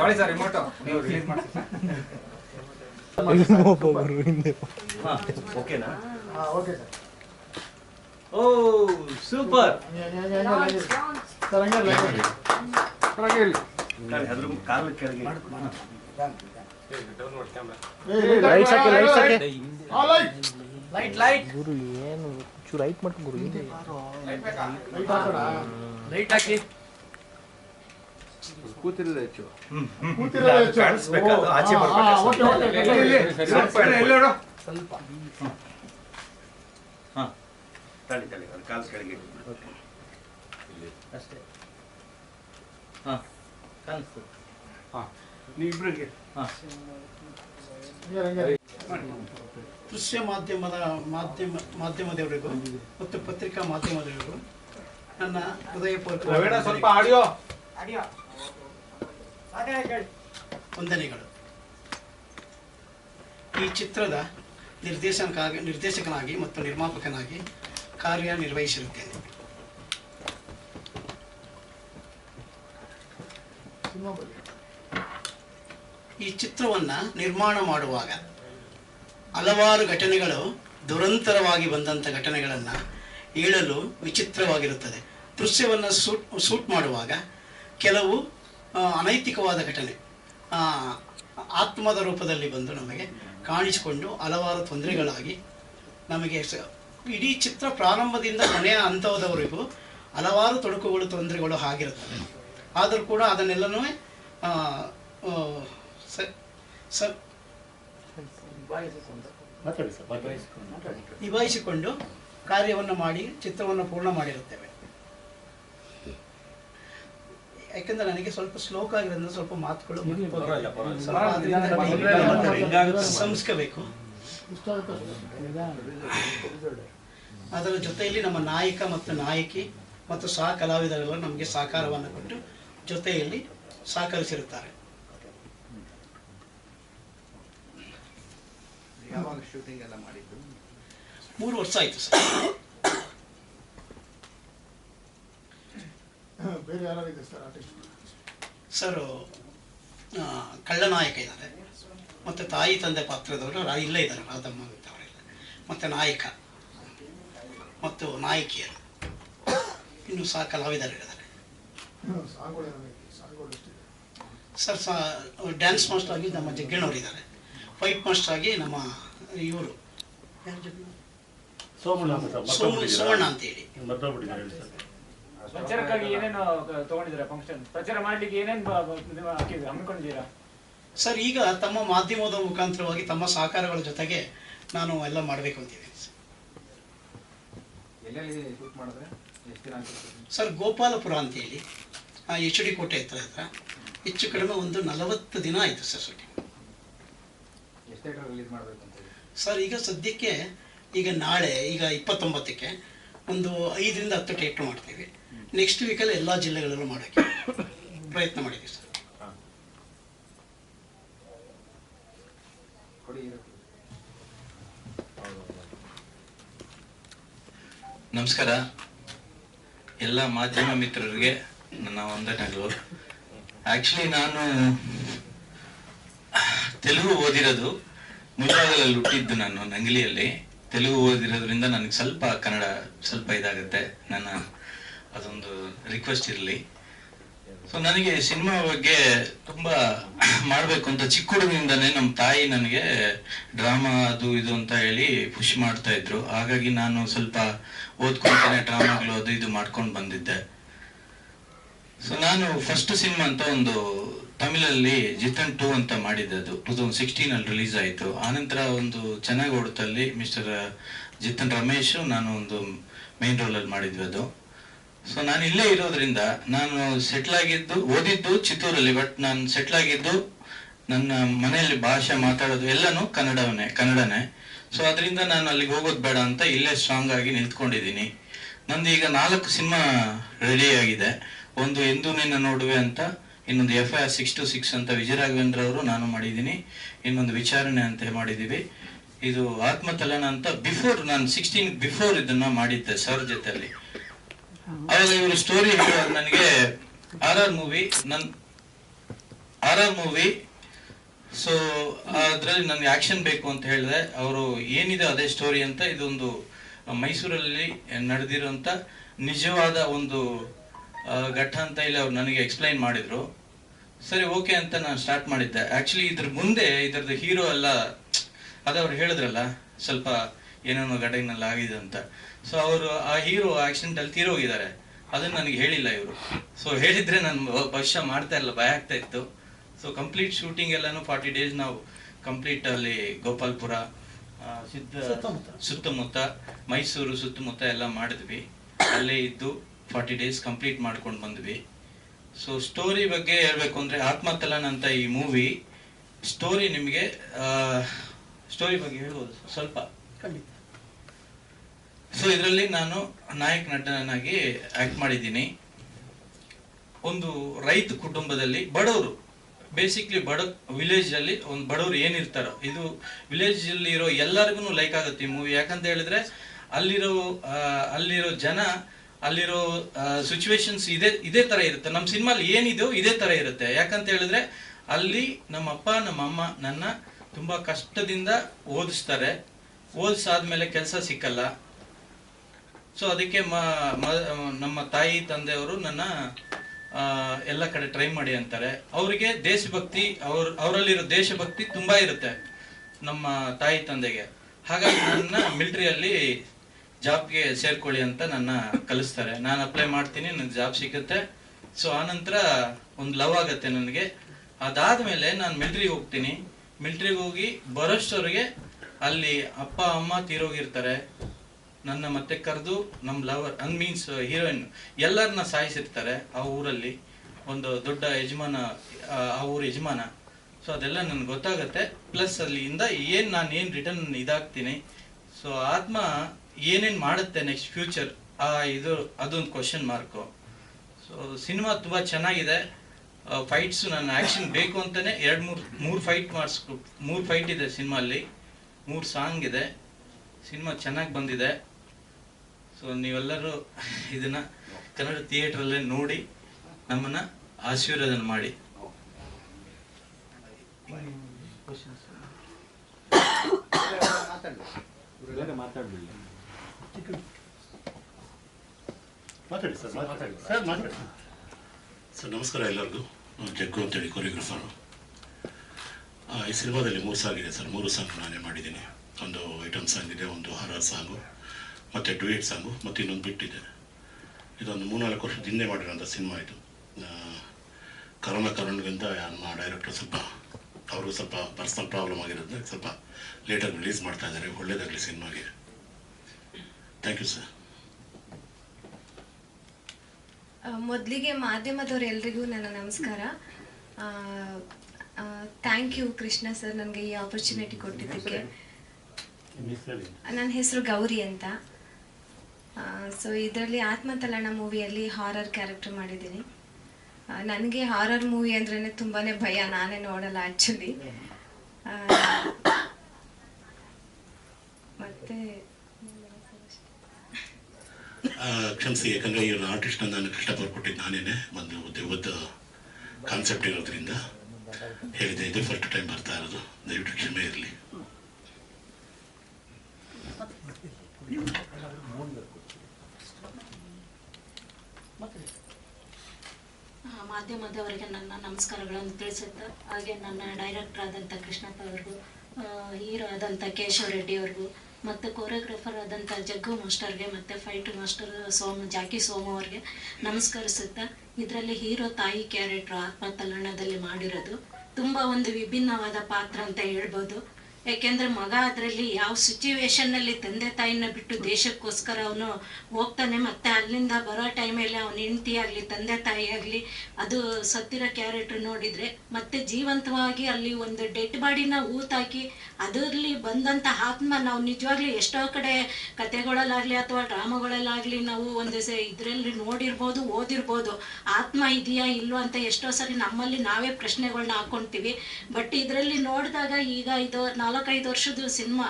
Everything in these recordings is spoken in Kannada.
ತೊಗೊಳ್ಳಿ ಸರ್ ರಿಮೋಟ್ ನೀವು ರಿಲೀಸ್ ಮಾಡಿ ಹಾ ಓಕೆನಾ ಹಾ ಓಕೆ ಸರ್ ಓ ಸೂಪರ್ ಸರ್ ಹಂಗೆ ಲೈಟ್ ಅದ್ರ ಕಾಲ ಕೆಳಗೆ. ಲೈಟ್ಸ್ ಹಾಕಿ ಲೈಟ್ಸ್ ಹಾಕಿ ಲೈಟ್ ಲೈಟ್ ಲೈಟ್ ಗುರು ಏನು? ಚೂರು ಲೈಟ್ ಗುರು. ಲೈಟ್ ಬೇಕಾ? ಆಚೆ ಬರ್ಬೇಕು. ಓಕೆ ಓಕೆ ಸ್ವಲ್ಪ ಹಾ. ತಳಿ ತಳಿ ಅದು ಕಾಲು ಕೆಳಗೆ ಅಷ್ಟೇ. ಹಾ. ಕಾಣಿಸ್ತು ಹಾ. ನೀವಿಬ್ರಿಗೆ. ಹಾ. ಹಂಗೆ ದೃಶ್ಯ ಮಾಧ್ಯಮದ ಮಾಧ್ಯಮ ಮಾಧ್ಯಮದವರಿಗೂ ಮತ್ತು ಪತ್ರಿಕಾ ಮಾಧ್ಯಮದವರಿಗೂ ನನ್ನ ಹೃದಯಪೂರ್ವಕ ರವೀಣ ಸ್ವಲ್ಪ ಆಡಿಯೋ. ವಂದನೆಗಳು. ಈ ಚಿತ್ರದ ನಿರ್ದೇಶನಕ್ಕಾಗಿ ನಿರ್ದೇಶಕನಾಗಿ ಮತ್ತು ನಿರ್ಮಾಪಕನಾಗಿ ಕಾರ್ಯನಿರ್ವಹಿಸಿರುತ್ತೇನೆ ಈ ಚಿತ್ರವನ್ನು ನಿರ್ಮಾಣ ಮಾಡುವಾಗ ಹಲವಾರು ಘಟನೆಗಳು ದುರಂತರವಾಗಿ ಬಂದಂಥ ಘಟನೆಗಳನ್ನು ಹೇಳಲು ವಿಚಿತ್ರವಾಗಿರುತ್ತದೆ. ದೃಶ್ಯವನ್ನು ಸೂಟ್ ಶೂಟ್ ಮಾಡುವಾಗ ಕೆಲವು ಅನೈತಿಕವಾದ ಘಟನೆ. ಆತ್ಮದ ರೂಪದಲ್ಲಿ ಬಂದು ನಮಗೆ ಕಾಣಿಸಿಕೊಂಡು ಹಲವಾರು ತೊಂದರೆಗಳಾಗಿ ನಮಗೆ ಇಡೀ ಚಿತ್ರ ಪ್ರಾರಂಭದಿಂದ ಕೊನೆಯ ಹಂತದವರೆಗೂ ಹಲವಾರು ತೊಡಕುಗಳು ತೊಂದರೆಗಳು ಆಗಿರುತ್ತವೆ. ಆದರೂ ಕೂಡ ಅದನ್ನೆಲ್ಲನೂ ಸ- ನಿಭಾಯಿಸಿಕೊಂಡು ಕಾರ್ಯವನ್ನು ಮಾಡಿ ಚಿತ್ರವನ್ನು ಪೂರ್ಣ ಮಾಡಿರುತ್ತೇವೆ. ಯಾಕಂದ್ರೆ ನನಗೆ ಸ್ವಲ್ಪ ಶ್ಲೋಕ ಆಗಿರೋದ್ರಿಂದ ಸ್ವಲ್ಪ ಮಾತುಗಳು ಸಂಸ್ಕಬೇಕು ಅದರ ಜೊತೆಯಲ್ಲಿ ನಮ್ಮ ನಾಯಕ ಮತ್ತು ನಾಯಕಿ ಮತ್ತು ಸಹ ಕಲಾವಿದರೆಲ್ಲ ನಮಗೆ ಸಹಕಾರವನ್ನು ಕೊಟ್ಟು ಜೊತೆಯಲ್ಲಿ ಸಹಕರಿಸಿರುತ್ತಾರೆ. ಮೂರು ವರ್ಷ ಆಯ್ತು ಸರ್. ಬೇರೆ ಯಾರಿದೆ ಸರ್ ಆರ್ಟಿಸ್ಟ್ ಸರ್ ಕಳ್ಳನಾಯಕ ಇದ್ದಾರೆ ಮತ್ತು ತಾಯಿ ತಂದೆ ಪಾತ್ರದವರು ಇಲ್ಲ ಇಲ್ಲೇ ಇದ್ದಾರೆ ರಾಧಮ್ಮ ಅಂತ ಅವರೆಲ್ಲ. ಮತ್ತು ನಾಯಕ. ಮತ್ತು ನಾಯಕಿಯರು. ಇನ್ನು ಸಹ ಕಲಾವಿದರಿದ್ದಾರೆ ಸರ್ ಸಹ ಡ್ಯಾನ್ಸ್ ಮಾಸ್ಟರ್ ಆಗಿ ನಮ್ಮ ಜಗ್ಗಣ್ಣವರಿದ್ದಾರೆ ಫೈಟ್ ಮಾಸ್ಟರ್ ಆಗಿ ನಮ್ಮ ಇವರು. ಸೋಮಣ್ಣ ಸೋಮಣ್ಣ ಅಂತೇಳಿ. ಪ್ರಚಾರಕ್ಕಾಗಿ ಏನೇನು ತಗೊಂಡಿದ್ದೀರಾ ಫಂಕ್ಷನ್ ಪ್ರಚಾರ ಮಾಡ್ಲಿಕ್ಕೆ ಏನೇನು ಹಮ್ಮಿಕೊಂಡಿದ್ದೀರಾ? ಸರ್ ಈಗ ತಮ್ಮ ಮಾಧ್ಯಮದ ಮುಖಾಂತರವಾಗಿ ತಮ್ಮ ಸಹಕಾರಗಳ ಜೊತೆಗೆ ನಾನು ಎಲ್ಲ ಮಾಡಬೇಕು ಅಂತಿದ್ದೀನಿ. ಸರ್. ಗೋಪಾಲಪುರ ಅಂತ ಹೇಳಿ ಎಷ್ಟು ಸರ್ ಗೋಪಾಲಪುರ ಅಂತೇಳಿ ಎಚ್ ಡಿ ಕೋಟೆ ಹತ್ರ ಹತ್ರ ಹೆಚ್ಚು ಕಡಿಮೆ ಒಂದು ನಲವತ್ತು ದಿನ ಆಯಿತು ಸರ್ ಶೂಟಿಂಗ್. ಸರ್ ಈಗ ಸದ್ಯಕ್ಕೆ ಈಗ ನಾಳೆ ಈಗ ಇಪ್ಪತ್ತೊಂಬತ್ತಕ್ಕೆ ಒಂದು ಐದರಿಂದ ಹತ್ತು ಥಿಯೇಟ್ರ್ ಮಾಡ್ತೀವಿ. ನೆಕ್ಸ್ಟ್ ವೀಕಲ್ಲಿ ಎಲ್ಲ ಜಿಲ್ಲೆಗಳಲ್ಲೂ ಮಾಡೋಕ್ಕೆ ಪ್ರಯತ್ನ ಮಾಡಿದ್ದೀವಿ ಸರ್. ನಮಸ್ಕಾರ. ಎಲ್ಲ ಮಾಧ್ಯಮ ಮಿತ್ರರಿಗೆ ನನ್ನ ವಂದನೆಗಳು. ಆಕ್ಚುಲಿ ನಾನು ತೆಲುಗು ಓದಿರೋದು ಮುಜರಾದಲ್ಲಿ ಹುಟ್ಟಿದ್ದು ನಾನು ನಂಗಲಿಯಲ್ಲಿ. ತೆಲುಗು ಓದಿರೋದ್ರಿಂದ ನನಗೆ ಸ್ವಲ್ಪ ಕನ್ನಡ ಸ್ವಲ್ಪ ಇದಾಗುತ್ತೆ. ನನ್ನ ಅದೊಂದು ರಿಕ್ವೆಸ್ಟ್ ಇರಲಿ. ಸೊ ನನಗೆ ಸಿನಿಮಾ ಬಗ್ಗೆ ತುಂಬಾ ಮಾಡಬೇಕು ಅಂತ ಚಿಕ್ಕ ಹುಡುಗನಿಂದಾನೇ ನಮ್ಮ ತಾಯಿ ನನಗೆ ಡ್ರಾಮಾ ಅದು ಇದು ಅಂತ ಹೇಳಿ ಪುಷ್ ಮಾಡ್ತಾ ಇದ್ರು. ಹಾಗಾಗಿ ನಾನು ಸ್ವಲ್ಪ ಓದ್ಕೊಂತಾನೆ ಡ್ರಾಮಾಗಳು ಅದು ಇದು ಮಾಡ್ಕೊಂಡು ಬಂದಿದ್ದೆ. ಸೊ ನಾನು ಫಸ್ಟ್ ಸಿನಿಮಾ ಅಂತ ಒಂದು ತಮಿಳಲ್ಲಿ ಜಿತನ್ ಟೂ ಅಂತ ಮಾಡಿದ್ದೆ ಅದು. ಟೂ ತೌಸಂಡ್ ಸಿಕ್ಸ್ಟೀನ್ ಅಲ್ಲಿ ರಿಲೀಸ್ ಆಯಿತು. ಆನಂತರ ಒಂದು ಚೆನ್ನಾಗಿ ಓಡುತ್ತಲ್ಲಿ ಮಿಸ್ಟರ್ ಜಿತನ್ ರಮೇಶ್ ನಾನು ಒಂದು ಮೇನ್ ರೋಲಲ್ಲಿ ಮಾಡಿದ್ವಿ ಅದು. ಸೊ ನಾನು ಇಲ್ಲೇ ಇರೋದ್ರಿಂದ ನಾನು ಸೆಟ್ಲ್ ಆಗಿದ್ದು, ಓದಿದ್ದು ಚಿತ್ತೂರಲ್ಲಿ ಬಟ್ ನಾನು ಸೆಟ್ಲ್ ಆಗಿದ್ದು ನನ್ನ ಮನೆಯಲ್ಲಿ ಭಾಷೆ ಮಾತಾಡೋದು ಎಲ್ಲನೂ ಕನ್ನಡವನ್ನೇ, ಕನ್ನಡನೇ. ಸೊ ಅದರಿಂದ ನಾನು ಅಲ್ಲಿಗೆ ಹೋಗೋದು ಬೇಡ ಅಂತ ಇಲ್ಲೇ ಸ್ಟ್ರಾಂಗ್ ಆಗಿ ನಿಂತ್ಕೊಂಡಿದ್ದೀನಿ. ನಂದು ಈಗ ನಾಲ್ಕು ಸಿನಿಮಾ ರೆಡಿ ಆಗಿದೆ. ಒಂದು ಎಂದು ನಿನ್ನ ನೋಡುವೆ ಅಂತ, ಇನ್ನೊಂದು F I R six two six ಅಂತ ವಿಜಯರಾಘವೇಂದ್ರ ಅವರು ನಾನು ಮಾಡಿದ್ದೀನಿ. ಇನ್ನೊಂದು ವಿಚಾರಣೆ ಅಂತ ಮಾಡಿದ್ದೀವಿ. ಇದು ಆತ್ಮತಲನ ಅಂತ ಬಿಫೋರ್ ನಾನು ಸಿಕ್ಸ್ಟೀನ್ ಬಿಫೋರ್ ಇದನ್ನು ಮಾಡಿದ್ದೆ ಸರ್ ಜೊತೆಲಿ ಅವಾಗ ಇವರು ಸ್ಟೋರಿ ಹೇಳುವಾಗ ನನಗೆ ಆರ್ ಆರ್ ಮೂವಿ ನನ್ ಆರ್ ಆರ್ ಮೂವಿ ಸೊ ಅದ್ರಲ್ಲಿ ನನಗೆ ಆಕ್ಷನ್ ಬೇಕು ಅಂತ ಹೇಳಿದೆ. ಅವರು ಏನಿದೆ ಅದೇ ಸ್ಟೋರಿ ಅಂತ ಇದೊಂದು ಮೈಸೂರಲ್ಲಿ ನಡೆದಿರುವಂತ ನಿಜವಾದ ಒಂದು ಘಟ್ಟ ಅಂತ ಇಲ್ಲಿ ಅವ್ರು ನನಗೆ ಎಕ್ಸ್ಪ್ಲೈನ್ ಮಾಡಿದ್ರು. ಸರಿ ಓಕೆ ಅಂತ ನಾನು ಸ್ಟಾರ್ಟ್ ಮಾಡಿದ್ದೆ. ಆಕ್ಚುಲಿ ಇದ್ರ ಮುಂದೆ ಇದ್ರದ್ದು ಹೀರೋ ಎಲ್ಲ ಅದೇ ಅವ್ರು ಹೇಳಿದ್ರಲ್ಲ, ಸ್ವಲ್ಪ ಏನೇನೋ ಘಟನೆಲ್ಲ ಆಗಿದೆ ಅಂತ. ಸೊ ಅವರು ಆ ಹೀರೋ ಆಕ್ಸಿಡೆಂಟ್ ಅಲ್ಲಿ ತೀರೋಗಿದ್ದಾರೆ. ಅದನ್ನ ನನಗೆ ಹೇಳಿಲ್ಲ ಇವರು. ಸೊ ಹೇಳಿದ್ರೆ ನಾನು ಭವಿಷ್ಯ ಮಾಡ್ತಾ ಇಲ್ಲ ಭಯ ಆಗ್ತಾ ಇತ್ತು. ಸೊ ಕಂಪ್ಲೀಟ್ ಶೂಟಿಂಗ್ ಎಲ್ಲಾನು ಫಾರ್ಟಿ ಡೇಸ್ ನಾವು ಕಂಪ್ಲೀಟ್ ಅಲ್ಲಿ ಗೋಪಾಲ್ಪುರ. ಸುತ್ತಮುತ್ತ. ಮೈಸೂರು ಸುತ್ತಮುತ್ತ ಎಲ್ಲ ಮಾಡಿದ್ವಿ. ಅಲ್ಲೇ ಇದ್ದು ಫಾರ್ಟಿ ಡೇಸ್ ಕಂಪ್ಲೀಟ್ ಮಾಡ್ಕೊಂಡು ಬಂದ್ವಿ. ಸೊ ಸ್ಟೋರಿ ಬಗ್ಗೆ ಹೇಳ್ಬೇಕು ಅಂದ್ರೆ ಆತ್ಮತಲನ್ ಅಂತ ಈ ಮೂವಿ ಸ್ಟೋರಿ ನಿಮಗೆ ಸ್ಟೋರಿ ಬಗ್ಗೆ ಹೇಳ್ಬೋದು ಸ್ವಲ್ಪ. ಖಂಡಿತ. ಸೊ ಇದರಲ್ಲಿ ನಾನು ನಾಯಕ ನಟನಾಗಿ ಆಕ್ಟ್ ಮಾಡಿದ್ದೀನಿ. ಒಂದು ರೈತ ಕುಟುಂಬದಲ್ಲಿ ಬಡವರು ಬೇಸಿಕ್ಲಿ ಬಡ ವಿಲೇಜ್ ಅಲ್ಲಿ ಒಂದು ಬಡವರು ಏನಿರ್ತಾರೋ, ಇದು ವಿಲೇಜ್ ಅಲ್ಲಿ ಇರೋ ಎಲ್ಲರಿಗೂ ಲೈಕ್ ಆಗುತ್ತೆ ಈ ಮೂವಿ ಯಾಕಂತ ಹೇಳಿದ್ರೆ, ಅಲ್ಲಿರೋ ಅಲ್ಲಿರೋ ಜನ, ಅಲ್ಲಿರೋ ಸಿಚುವೇಶನ್ಸ್ ಇದೇ ಇದೇ ತರ ಇರುತ್ತೆ. ನಮ್ಮ ಸಿನಿಮಾಲಿ ಏನಿದೆಯೋ ಇದೇ ತರ ಇರುತ್ತೆ. ಯಾಕಂತ ಹೇಳಿದ್ರೆ, ಅಲ್ಲಿ ನಮ್ಮ ಅಪ್ಪ, ನಮ್ಮ ಅಮ್ಮ ನನ್ನ ತುಂಬಾ ಕಷ್ಟದಿಂದ ಓದಿಸ್ತಾರೆ. ಓದಿಸಾದ್ಮೇಲೆ ಕೆಲಸ ಸಿಕ್ಕಲ್ಲ. ಸೊ ಅದಕ್ಕೆ ನಮ್ಮ ತಾಯಿ, ತಂದೆಯವರು ನನ್ನ ಎಲ್ಲ ಕಡೆ ಟ್ರೈ ಮಾಡಿ ಅಂತಾರೆ. ಅವರಿಗೆ ದೇಶಭಕ್ತಿ, ಅವ್ರ, ಅವರಲ್ಲಿರೋ ದೇಶಭಕ್ತಿ ತುಂಬಾ ಇರುತ್ತೆ ನಮ್ಮ ತಾಯಿ, ತಂದೆಗೆ. ಹಾಗಾಗಿ ನನ್ನ ಮಿಲಿಟರಿಯಲ್ಲಿ ಜಾಬ್ಗೆ ಸೇರ್ಕೊಳ್ಳಿ ಅಂತ ನನ್ನ ಕಲಿಸ್ತಾರೆ. ನಾನು ಅಪ್ಲೈ ಮಾಡ್ತೀನಿ, ನನಗೆ ಜಾಬ್ ಸಿಗುತ್ತೆ. ಸೊ ಆನಂತರ ಒಂದು ಲವ್ ಆಗತ್ತೆ ನನಗೆ. ಅದಾದ್ಮೇಲೆ ನಾನು ಮಿಲ್ಟ್ರಿಗೆ ಹೋಗ್ತೀನಿ. ಮಿಲಿಟ್ರಿಗೆ ಹೋಗಿ ಬರೋಷ್ಟವ್ರಿಗೆ ಅಲ್ಲಿ ಅಪ್ಪ, ಅಮ್ಮ ತೀರೋಗಿರ್ತಾರೆ. ನನ್ನ ಮತ್ತೆ ಕರೆದು ನಮ್ಮ ಲವರ್ ಅನ್ ಮೀನ್ಸ್ ಹೀರೋಯಿನ್ ಎಲ್ಲರನ್ನ ಸಾಯಿಸಿರ್ತಾರೆ ಆ ಊರಲ್ಲಿ. ಒಂದು ದೊಡ್ಡ ಯಜಮಾನ, ಆ ಊರ ಯಜಮಾನ. ಸೊ ಅದೆಲ್ಲ ನನ್ಗೆ ಗೊತ್ತಾಗತ್ತೆ. ಪ್ಲಸ್ ಅಲ್ಲಿಂದ ಏನು ನಾನು ಏನು ರಿಟರ್ನ್ ಇದಾಗ್ತೀನಿ. ಸೊ ಆತ್ಮ ಏನೇನು ಮಾಡುತ್ತೆ ನೆಕ್ಸ್ಟ್ ಫ್ಯೂಚರ್ ಆ ಇದು, ಅದೊಂದು ಕ್ವಶನ್ ಮಾರ್ಕು ಸೊ ಸಿನಿಮಾ ತುಂಬಾ ಚೆನ್ನಾಗಿದೆ. ಫೈಟ್ಸ್ ನನ್ನ ಆಕ್ಷನ್ ಬೇಕು ಅಂತಲೇ ಎರಡು ಮೂರು ಮೂರು ಫೈಟ್ ಮಾಡಿಸ್ಕೊ ಮೂರು ಫೈಟ್ ಇದೆ ಸಿನಿಮಾಲ್ಲಿ ಮೂರು ಸಾಂಗ್ ಇದೆ. ಸಿನಿಮಾ ಚೆನ್ನಾಗಿ ಬಂದಿದೆ. ಸೊ ನೀವೆಲ್ಲರೂ ಇದನ್ನ ಕನ್ನಡ ಥಿಯೇಟರ್ ಅಲ್ಲೇ ನೋಡಿ ನಮ್ಮನ್ನ ಆಶೀರ್ವಾದ ಮಾಡಿ. ಮಾತಾಡಿ ಸರ್ ಮಾತಾಡಿ. ಸರ್ ಮಾತಾಡಿ. ಸರ್ ನಮಸ್ಕಾರ ಎಲ್ಲರಿಗೂ. ಜಗ್ಗು ಅಂತೇಳಿ ಕೊರಿಯೋಗ್ರಫರು ಈ ಸಿನಿಮಾದಲ್ಲಿ ಮೂರು ಸಾಂಗ್ ಇದೆ ಸರ್. ಮೂರು ಸಾಂಗ್ ನಾನೇ ಮಾಡಿದ್ದೀನಿ. ಒಂದು ಐಟಮ್ ಸಾಂಗ್ ಇದೆ ಒಂದು ಹರ ಸಾಂಗು. ಮತ್ತು ಡ್ಯೂಯೆಟ್ ಸಾಂಗು ಮತ್ತು ಇನ್ನೊಂದು ಬಿಟ್ಟಿದೆ ಇದೊಂದು ಮೂರ್ನಾಲ್ಕು ವರ್ಷದ ಹಿಂದೆ ಮಾಡಿರೋಂಥ ಸಿನಿಮಾ ಇದು. ಕರೋನಾ ಕಾರಣದಿಂದ ನಮ್ಮ ಡೈರೆಕ್ಟರ್ ಸ್ವಲ್ಪ ಅವ್ರಿಗೂ ಸ್ವಲ್ಪ ಪರ್ಸನಲ್ ಪ್ರಾಬ್ಲಮ್ ಆಗಿರೋದ್ರಿಂದ ಸ್ವಲ್ಪ ಲೇಟಾಗಿ ರಿಲೀಸ್ ಮಾಡ್ತಾ ಇದ್ದಾರೆ. ಒಳ್ಳೇದಾಗಲಿ ಸಿನಿಮಾಗೆ. ಥ್ಯಾಂಕ್ ಯು ಸರ್ ಮೊದಲಿಗೆ ಮಾಧ್ಯಮದವರೆಲ್ಲರಿಗೂ ನನ್ನ ನಮಸ್ಕಾರ. ಥ್ಯಾಂಕ್ ಯು ಕೃಷ್ಣ ಸರ್ ನನಗೆ ಈ ಆಪರ್ಚುನಿಟಿ ಕೊಟ್ಟಿದ್ದಕ್ಕೆ. ನನ್ನ ಹೆಸರು ಗೌರಿ ಅಂತ. ಸೊ ಇದರಲ್ಲಿ ಆತ್ಮತಲಣ ಮೂವಿಯಲ್ಲಿ ಹಾರರ್ ಕ್ಯಾರೆಕ್ಟರ್ ಮಾಡಿದ್ದೀನಿ. ನನಗೆ ಹಾರರ್ ಮೂವಿ ಅಂದ್ರೆ ತುಂಬಾ ಭಯ ನಾನೇ ನೋಡಲ್ಲ ಆ್ಯಕ್ಚುಲಿ ಮತ್ತೆ ಕ್ಷಮಿಸಿ ಯಾಕಂದರೆ ಇವ್ರ ಆರ್ಟಿಸ್ಟ್ ನಾನು ಕಷ್ಟಪಟ್ಟು ಕೊಟ್ಟಿದ್ದು ನಾನೇನೆ. ಒಂದು ದೆವ್ವದ ಕಾನ್ಸೆಪ್ಟ್ ಇರೋದ್ರಿಂದ ಹೇಳಿದೆ ಇದು ಫಸ್ಟ್ ಟೈಮ್ ಬರ್ತಾ ಇರೋದು. ದಯವಿಟ್ಟು ಕ್ಷಮೆ ಇರಲಿ ಆ, ಮಾಧ್ಯಮದವರಿಗೆ ನನ್ನ ನಮಸ್ಕಾರಗಳನ್ನು ತಿಳಿಸುತ್ತಾ, ಹಾಗೆ ನನ್ನ ಡೈರೆಕ್ಟರ್ ಆದಂಥ ಕೃಷ್ಣಪ್ಪ ಅವ್ರಿಗೂ ಹೀರೋ ಆದಂಥ ಕೇಶವ ರೆಡ್ಡಿ ಅವ್ರಿಗೂ, ಮತ್ತು ಕೋರಿಯೋಗ್ರಾಫರ್ ಆದಂಥ ಜಗ್ಗು ಮಾಸ್ಟರ್ಗೆ ಮತ್ತು fight master Soma, Jackie Soma ಅವ್ರಿಗೆ ನಮಸ್ಕರಿಸುತ್ತಾ, ಇದರಲ್ಲಿ ಹೀರೋ ತಾಯಿ ಕ್ಯಾರೆಕ್ಟ್ರು ಆತ್ಮತಲ್ಲಣದಲ್ಲಿ ಮಾಡಿರೋದು. ತುಂಬ ಒಂದು ವಿಭಿನ್ನವಾದ ಪಾತ್ರ ಅಂತ ಹೇಳ್ಬೋದು. ಯಾಕೆಂದ್ರೆ ಮಗ ಅದರಲ್ಲಿ ಯಾವ ಸಿಚುವೇಶನ್ ಅಲ್ಲಿ ತಂದೆ ತಾಯಿನ ಬಿಟ್ಟು ದೇಶಕ್ಕೋಸ್ಕರ ಅವನು ಹೋಗ್ತಾನೆ, ಮತ್ತೆ ಅಲ್ಲಿಂದ ಬರೋ ಟೈಮಲ್ಲಿ ಅವನ ಹೆಂಡತಿ ಆಗಲಿ, ತಂದೆ ತಾಯಿ ಆಗಲಿ, ಅದು ಸತ್ತಿರೋ ಕ್ಯಾರೆಕ್ಟರ್ ನೋಡಿದ್ರೆ ಮತ್ತೆ ಜೀವಂತವಾಗಿ ಅಲ್ಲಿ ಒಂದು ಡೆಡ್ ಬಾಡಿನ ಊತಾಕಿ ಅದರಲ್ಲಿ ಬಂದಂಥ ಆತ್ಮ ನಾವು ನಿಜವಾಗ್ಲೂ ಎಷ್ಟೋ ಕಡೆ ಕತೆಗಳಲ್ಲಾಗಲಿ ಅಥವಾ ಡ್ರಾಮಾಗಳಲ್ಲಾಗಲಿ ನಾವು ಒಂದು ಇದರಲ್ಲಿ ನೋಡಿರ್ಬೋದು, ಓದಿರ್ಬೋದು, ಆತ್ಮ ಇದೆಯಾ ಇಲ್ವೋ ಅಂತ ಎಷ್ಟೋ ಸರಿ ನಮ್ಮಲ್ಲಿ ನಾವೇ ಪ್ರಶ್ನೆಗಳನ್ನ ಹಾಕೊಂತೀವಿ. ಬಟ್ ಇದರಲ್ಲಿ ನೋಡಿದಾಗ ಈಗ ಇದು ನಾಲ್ಕೈದು ವರ್ಷದ ಸಿನಿಮಾ.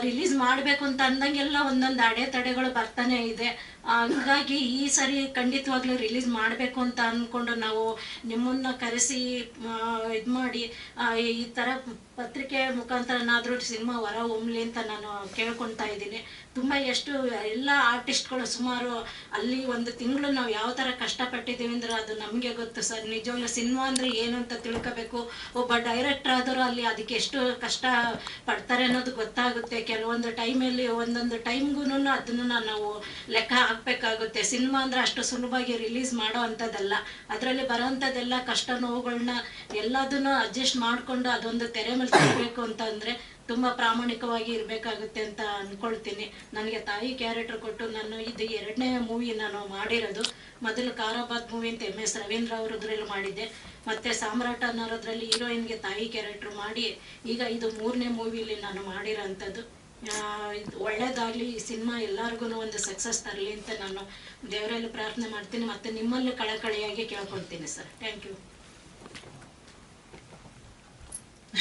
ರಿಲೀಸ್ ಮಾಡಬೇಕು ಅಂತ ಅಂದಂಗೆಲ್ಲ ಒಂದೊಂದು ಅಡೆತಡೆಗಳು ಬರ್ತಾನೆ ಇದೆ. ಹಂಗಾಗಿ ಈ ಸರಿ ಖಂಡಿತವಾಗ್ಲೂ ರಿಲೀಸ್ ಮಾಡಬೇಕು ಅಂತ ಅಂದ್ಕೊಂಡು ನಾವು ನಿಮ್ಮನ್ನ ಕರೆಸಿ ಇದು ಮಾಡಿ ಈ ಥರ ಪತ್ರಿಕೆ ಮುಖಾಂತರನಾದರೂ ಸಿನಿಮಾ ಹೊರ ಹೊಮ್ಮಲಿ ಅಂತ ನಾನು ಕೇಳ್ಕೊಳ್ತಾ ಇದ್ದೀನಿ. ತುಂಬ ಎಷ್ಟು, ಎಲ್ಲ ಆರ್ಟಿಸ್ಟ್ಗಳು ಸುಮಾರು ಅಲ್ಲಿ ಒಂದು ತಿಂಗಳು ನಾವು ಯಾವ ಥರ ಕಷ್ಟಪಟ್ಟಿದ್ದೀವಿ ಅಂದ್ರೆ ಅದು ನಮಗೆ ಗೊತ್ತು ಸರ್. ನಿಜವಾಗ್ಲೂ ಸಿನಿಮಾ ಅಂದರೆ ಏನು ಅಂತ ತಿಳ್ಕೋಬೇಕು. ಒಬ್ಬ ಡೈರೆಕ್ಟರ್ ಆದರೂ ಅಲ್ಲಿ ಅದಕ್ಕೆ ಎಷ್ಟು ಕಷ್ಟ ಪಡ್ತಾರೆ ಅನ್ನೋದು ಗೊತ್ತಾಗುತ್ತೆ. ಕೆಲವೊಂದು ಟೈಮಲ್ಲಿ ಒಂದೊಂದು ಟೈಮ್ಗೂ ಅದನ್ನು ನಾವು ಲೆಕ್ಕ ಹಾಕಬೇಕಾಗುತ್ತೆ. ಸಿನಿಮಾ ಅಂದ್ರೆ ಅಷ್ಟು ಸುಲಭವಾಗಿ ರಿಲೀಸ್ ಮಾಡೋ ಅಂಥದ್ದಲ್ಲ. ಅದರಲ್ಲಿ ಬರೋಂಥದ್ದೆಲ್ಲ ಕಷ್ಟ ನೋವುಗಳನ್ನ ಎಲ್ಲದನ್ನು ಅಡ್ಜಸ್ಟ್ ಮಾಡಿಕೊಂಡು ಅದೊಂದು ತೆರೆ ಮೇಲೆ ತರಬೇಕು ಅಂತ ಅಂದರೆ ತುಂಬ ಪ್ರಾಮಾಣಿಕವಾಗಿ ಇರಬೇಕಾಗುತ್ತೆ ಅಂತ ಅನ್ಕೊಳ್ತೀನಿ. ನನಗೆ ತಾಯಿ ಕ್ಯಾರೆಕ್ಟರ್ ಕೊಟ್ಟು ನಾನು ಇದು ಎರಡನೇ ಮೂವಿ ನಾನು ಮಾಡಿರೋದು. ಮೊದಲು ಕಾರಾಬಾದ್ ಮೂವಿ ಅಂತ ಎಂ ಎಸ್ ರವೀಂದ್ರ ಅವರದ್ರಲ್ಲಿ ಮಾಡಿದ್ದೆ. ಮತ್ತೆ ಸಾಮ್ರಾಟ ಅನ್ನೋದ್ರಲ್ಲಿ ಹೀರೋಯಿನ್ಗೆ ತಾಯಿ ಕ್ಯಾರೆಕ್ಟರ್ ಮಾಡಿ ಈಗ ಇದು ಮೂರನೇ ಮೂವಿಲಿ ನಾನು ಮಾಡಿರೋಂಥದ್ದು. ಒಳ್ಳೇದಾಗಲಿ, ಈ ಸಿನಿಮಾ ಎಲ್ಲರಿಗೂ ಒಂದು ಸಕ್ಸಸ್ ತರಲಿ ಅಂತ ನಾನು ದೇವರಲ್ಲಿ ಪ್ರಾರ್ಥನೆ ಮಾಡ್ತೀನಿ, ಮತ್ತೆ ನಿಮ್ಮಲ್ಲಿ ಕಳಕಳಿಯಾಗಿ ಕೇಳ್ಕೊಳ್ತೀನಿ ಸರ್. ಥ್ಯಾಂಕ್ ಯು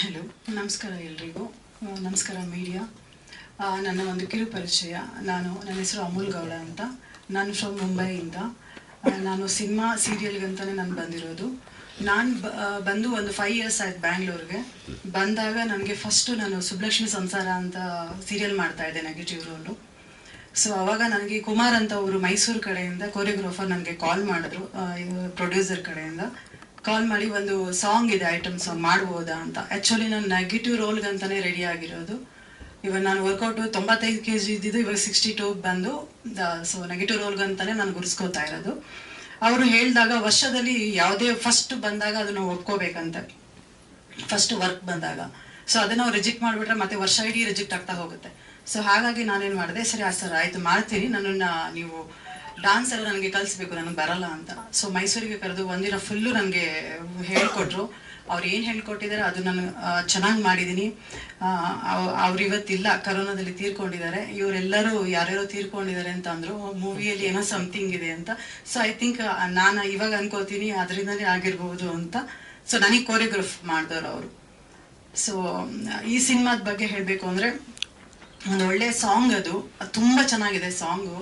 ಹಲೋ ನಮಸ್ಕಾರ ಎಲ್ರಿಗೂ. ನಮಸ್ಕಾರ ಮೀಡಿಯಾ ನನ್ನ ಒಂದು ಕಿರು ಪರಿಚಯ. ನಾನು ನನ್ನ ಹೆಸರು ಅಮೂಲ್ ಗೌಡ ಅಂತ. ನಾನು ಫ್ರಮ್ ಮುಂಬೈಯಿಂದ ನಾನು ಸಿನಿಮಾ ಸೀರಿಯಲ್ಗಂತಲೇ ನಾನು ಬಂದಿರೋದು. ನಾನು ಬಂದು ಒಂದು ಫೈವ್ ಇಯರ್ಸ್ ಆಯ್ತು ಬ್ಯಾಂಗ್ಳೂರ್ಗೆ ಬಂದಾಗ ನನಗೆ ಫಸ್ಟು ನಾನು ಸುಬ್ಲಕ್ಷ್ಮಿ ಸಂಸಾರ ಅಂತ ಸೀರಿಯಲ್ ಮಾಡ್ತಾ ಇದ್ದೆ ನೆಗೆಟಿವ್ ರೋಲು ಸೊ ಅವಾಗ ನನಗೆ ಕುಮಾರ್ ಅಂತ ಅವರು ಮೈಸೂರು ಕಡೆಯಿಂದ ಕೊರಿಯೋಗ್ರಾಫರ್ ನನಗೆ ಕಾಲ್ ಮಾಡಿದ್ರು ಪ್ರೊಡ್ಯೂಸರ್ ಕಡೆಯಿಂದ. ಕಾಲ್ ಮಾಡಿ ಒಂದು ಸಾಂಗ್ ಇದೆ ಐಟಮ್ ಸಾಂಗ್ ಮಾಡ್ಬೋದಾ ಅಂತ. ಆ್ಯಕ್ಚುಲಿ ನಾನು ನೆಗೆಟಿವ್ ರೋಲ್ಗಂತಲೇ ರೆಡಿ ಆಗಿರೋದು. ಇವಾಗ ನಾನು ವರ್ಕೌಟು ತೊಂಬತ್ತೈದು ಕೆ ಜಿ ಇದ್ದಿದ್ದು ಇವಾಗ ಸಿಕ್ಸ್ಟಿ ಟೂ ಬಂದು ಸೊ ನೆಗೆಟಿವ್ ರೋಲ್ಗಂತಲೇ ನಾನು ಗುರ್ಸ್ಕೋತಾ ಇರೋದು. ಅವರು ಹೇಳಿದಾಗ ವರ್ಷದಲ್ಲಿ ಯಾವುದೇ ಫಸ್ಟ್ ಬಂದಾಗ ಅದನ್ನ ಒಪ್ಕೋಬೇಕಂತೆ. ಫಸ್ಟ್ ವರ್ಕ್ ಬಂದಾಗ. ಸೊ ಅದನ್ನ ರಿಜೆಕ್ಟ್ ಮಾಡಿಬಿಟ್ರೆ ಮತ್ತೆ ವರ್ಷ ಇಡೀ ರಿಜೆಕ್ಟ್ ಆಗ್ತಾ ಹೋಗುತ್ತೆ. ಸೊ ಹಾಗಾಗಿ ನಾನೇನು ಮಾಡಿದೆ, ಸರಿ, ಆ ಸರ್, ಆಯ್ತು, ಮಾಡ್ತೀನಿ. ನನ್ನನ್ನ ನೀವು ಡಾನ್ಸ್ ಎಲ್ಲ ನನಗೆ ಕಲಿಸ್ಬೇಕು, ನನಗೆ ಬರಲ್ಲ ಅಂತ. ಸೊ ಮೈಸೂರಿಗೆ ಕರೆದು ಒಂದಿನ ಫುಲ್ಲು ನನಗೆ ಹೇಳ್ಕೊಟ್ರು. ಅವ್ರು ಏನು ಹೇಳ್ಕೊಟ್ಟಿದ್ದಾರೆ ಅದು ನಾನು ಚೆನ್ನಾಗಿ ಮಾಡಿದ್ದೀನಿ ಅವ್ರು ಇವತ್ತಿಲ್ಲ, ಕರೋನಾದಲ್ಲಿ ತೀರ್ಕೊಂಡಿದ್ದಾರೆ. ಇವರೆಲ್ಲರೂ ಯಾರ್ಯಾರೋ ತೀರ್ಕೊಂಡಿದ್ದಾರೆ ಅಂತ ಅಂದರು. ಮೂವಿಯಲ್ಲಿ ಏನೋ ಸಮಥಿಂಗ್ ಇದೆ ಅಂತ. ಸೊ ಐ ಥಿಂಕ್ ನಾನು ಇವಾಗ ಅನ್ಕೋತೀನಿ ಅದರಿಂದಲೇ ಆಗಿರ್ಬೋದು ಅಂತ. ಸೊ ನನಗೆ ಕೋರಿಯೋಗ್ರಾಫ್ ಮಾಡಿದವರು ಅವರು. ಸೊ ಈ ಸಿನಿಮಾದ ಬಗ್ಗೆ ಹೇಳಬೇಕು ಅಂದರೆ, ಒಂದು ಒಳ್ಳೆಯ ಸಾಂಗ್ ಅದು. ಅದು ತುಂಬ ಚೆನ್ನಾಗಿದೆ ಸಾಂಗು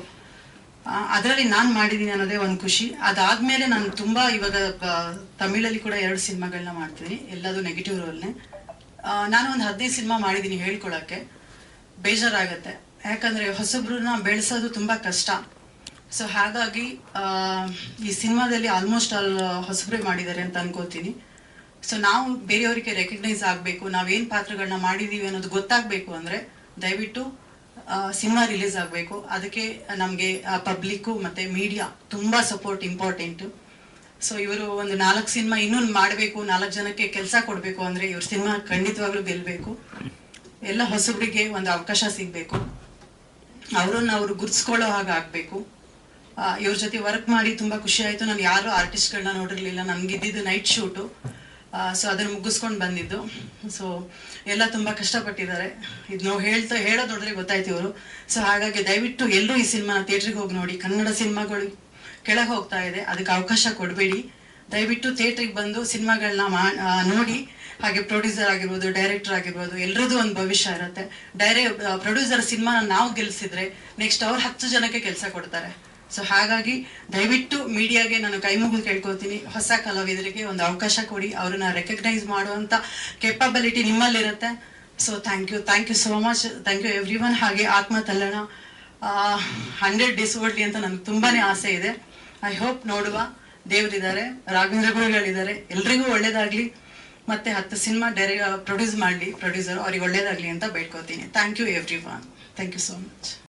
ಅದರಲ್ಲಿ ನಾನು ಮಾಡಿದ್ದೀನಿ ಅನ್ನೋದೇ ಒಂದು ಖುಷಿ. ಅದಾದ್ಮೇಲೆ ನಾನು ತುಂಬ ಇವಾಗ ತಮಿಳಲ್ಲಿ ಕೂಡ ಎರಡು ಸಿನಿಮಾಗಳನ್ನ ಮಾಡ್ತೀನಿ. ಎಲ್ಲದು ನೆಗೆಟಿವ್ ರೋಲ್ನೇ ನಾನು ಒಂದು ಹದಿನೈದು ಸಿನಿಮಾ ಮಾಡಿದ್ದೀನಿ ಹೇಳ್ಕೊಳಕ್ಕೆ. ಬೇಜಾರಾಗತ್ತೆ. ಯಾಕಂದ್ರೆ ಹೊಸಬ್ರನ್ನ ಬೆಳೆಸೋದು ತುಂಬ ಕಷ್ಟ. ಸೊ ಹಾಗಾಗಿ ಈ ಸಿನಿಮಾದಲ್ಲಿ ಆಲ್ಮೋಸ್ಟ್ ಆಲ್ ಹೊಸಬ್ರೆ ಮಾಡಿದ್ದಾರೆ ಅಂತ ಅನ್ಕೋತೀನಿ. ಸೊ ನಾವು ಬೇರೆಯವರಿಗೆ ರೆಕಗ್ನೈಸ್ ಆಗಬೇಕು. ನಾವೇನು ಪಾತ್ರಗಳನ್ನ ಮಾಡಿದೀವಿ ಅನ್ನೋದು ಗೊತ್ತಾಗಬೇಕು ಅಂದರೆ ದಯವಿಟ್ಟು ಸಿನಿಮಾ ರಿಲೀಸ್ ಆಗಬೇಕು. ಅದಕ್ಕೆ ನಮಗೆ ಪಬ್ಲಿಕ್ಕು ಮತ್ತು ಮೀಡಿಯಾ ತುಂಬ ಸಪೋರ್ಟ್ ಇಂಪಾರ್ಟೆಂಟು ಸೊ ಇವರು ಒಂದು ನಾಲ್ಕು ಸಿನಿಮಾ ಇನ್ನೊಂದು ಮಾಡಬೇಕು, ನಾಲ್ಕು ಜನಕ್ಕೆ ಕೆಲಸ ಕೊಡಬೇಕು ಅಂದರೆ ಇವ್ರ ಸಿನಿಮಾ ಖಂಡಿತವಾಗ್ಲೂ ಗೆಲ್ಲಬೇಕು ಎಲ್ಲ ಹೊಸಬರಿಗೆ ಒಂದು ಅವಕಾಶ ಸಿಗಬೇಕು. ಅವರನ್ನು ಅವರು ಗುರ್ಸ್ಕೊಳ್ಳೋ ಹಾಗೆ ಆಗಬೇಕು. ಇವ್ರ ಜೊತೆ ವರ್ಕ್ ಮಾಡಿ ತುಂಬಾ ಖುಷಿ ಆಯ್ತು. ನಾನು ಯಾರು ಆರ್ಟಿಸ್ಟ್ಗಳನ್ನ ನೋಡಿರಲಿಲ್ಲ. ನನ್ಗೆ ಇದ್ದಿದ್ದು ನೈಟ್ ಶೂಟು ಸೊ ಅದನ್ನ ಮುಗಿಸ್ಕೊಂಡು ಬಂದಿದ್ದು. ಸೊ ಎಲ್ಲ ತುಂಬಾ ಕಷ್ಟಪಟ್ಟಿದ್ದಾರೆ. ಇದು ನಾವು ಹೇಳ್ತಾ ಹೇಳೋ ನೋಡಿದ್ರೆ ಗೊತ್ತಾಯ್ತು ಇವರು. ಸೊ ಹಾಗಾಗಿ ದಯವಿಟ್ಟು ಎಲ್ಲರೂ ಈ ಸಿನಿಮಾ ಥಿಯೇಟ್ರಿಗೆ ಹೋಗಿ ನೋಡಿ. ಕನ್ನಡ ಸಿನಿಮಾಗಳು ಕೆಳಗೆ ಹೋಗ್ತಾ ಇದೆ. ಅದಕ್ಕೆ ಅವಕಾಶ ಕೊಡಬೇಡಿ. ದಯವಿಟ್ಟು ಥಿಯೇಟ್ರಿಗೆ ಬಂದು ಸಿನಿಮಾಗಳನ್ನ ಮಾ ನೋಡಿ. ಹಾಗೆ ಪ್ರೊಡ್ಯೂಸರ್ ಆಗಿರ್ಬೋದು ಡೈರೆಕ್ಟರ್ ಆಗಿರ್ಬೋದು ಎಲ್ಲರದ್ದು ಒಂದು ಭವಿಷ್ಯ ಇರುತ್ತೆ. ಡೈರೆ ಪ್ರೊಡ್ಯೂಸರ್ ಸಿನಿಮಾನ ನಾವು ಗೆಲ್ಸಿದ್ರೆ ನೆಕ್ಸ್ಟ್ ಅವ್ರು ಹತ್ತು ಜನಕ್ಕೆ ಕೆಲಸ ಕೊಡ್ತಾರೆ. ಸೊ ಹಾಗಾಗಿ ದಯವಿಟ್ಟು ಮೀಡಿಯಾಗೆ ನಾನು ಕೈ ಮುಗಿದು ಕೇಳ್ಕೊತೀನಿ ಹೊಸ ಕಲಾವಿದರಿಗೆ ಒಂದು ಅವಕಾಶ ಕೊಡಿ. ಅವ್ರನ್ನ ರೆಕಗ್ನೈಸ್ ಮಾಡುವಂತ capability ನಿಮ್ಮಲ್ಲಿರುತ್ತೆ. So thank you thank you so much thank you everyone ಹಾಗೆ ಆತ್ಮ ತಲ್ಲಣ ಹಂಡ್ರೆಡ್ ಡೇಸ್ ಓಡ್ಲಿ ಅಂತ ನನಗೆ ತುಂಬಾನೇ ಆಸೆ ಇದೆ. ಐ ಹೋಪ್ ನೋಡುವ. ದೇವರಿದ್ದಾರೆ. ರಾಘವೇಂದ್ರ ಗುರುಗಳಿದ್ದಾರೆ. ಎಲ್ರಿಗೂ ಒಳ್ಳೇದಾಗ್ಲಿ. ಮತ್ತೆ ಹತ್ತು ಸಿನಿಮಾ ಡೈರೆ ಪ್ರೊಡ್ಯೂಸ್ ಮಾಡಲಿ. ಪ್ರೊಡ್ಯೂಸರ್ ಅವ್ರಿಗೆ ಒಳ್ಳೇದಾಗ್ಲಿ ಅಂತ ಬೇಡ್ಕೋತೀನಿ thank you everyone thank you so much